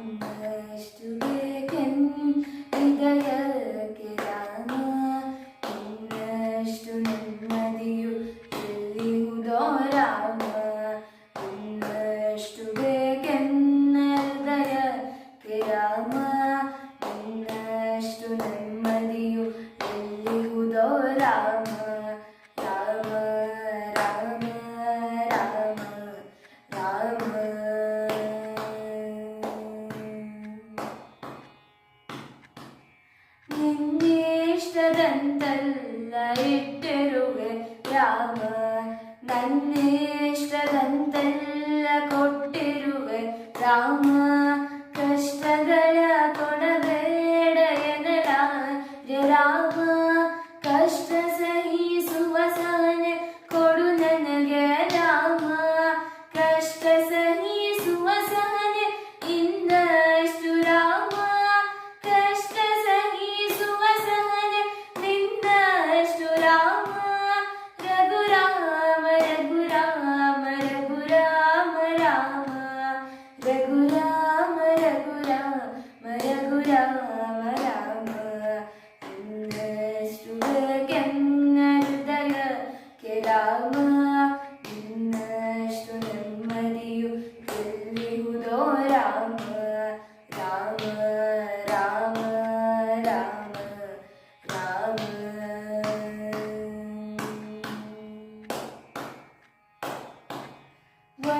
English to begin, നിന്നേഷ്ടതന്തല്ലയിട്ടിരുക രാമ നന്നേഷ്ടതന്തല്ല കൊട്ടിരുക രാമ.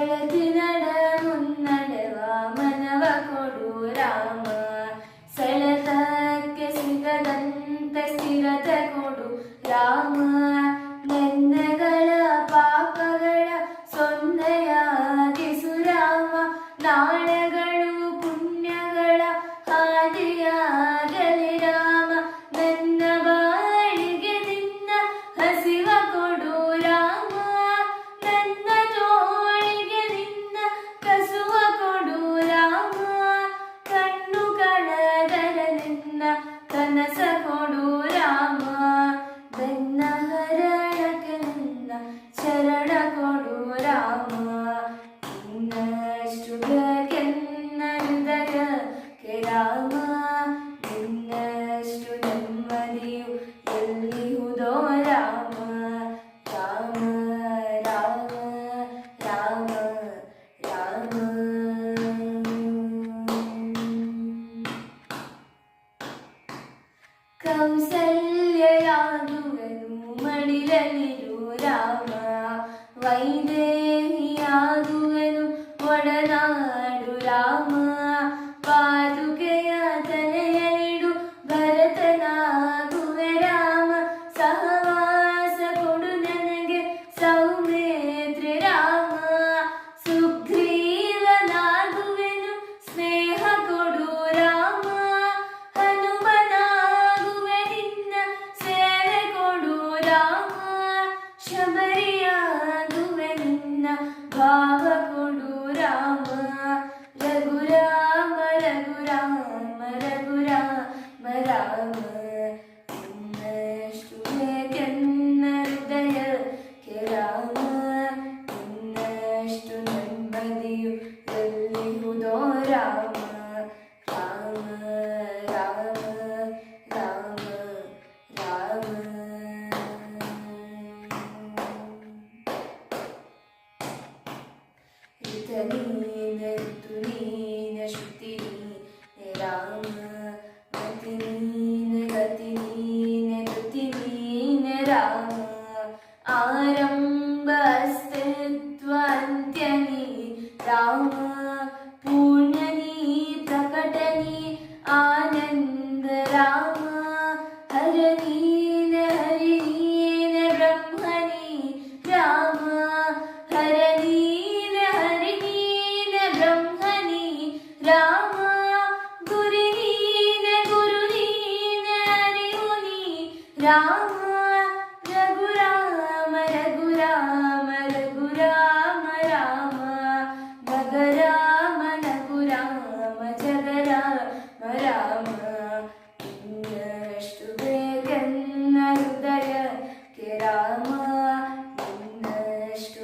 ജഗത്തിനട മുന്നട വാമനവ കൊടൂരാമ കൗസല്യയാകുവനു മണിരനിരു രാമ. വൈദേ Daniel राम जगुरा मगुरा मगुराम जगरा मन गुराम जगरा राम। किं नष्टु नरुदय के राम। किं नष्ट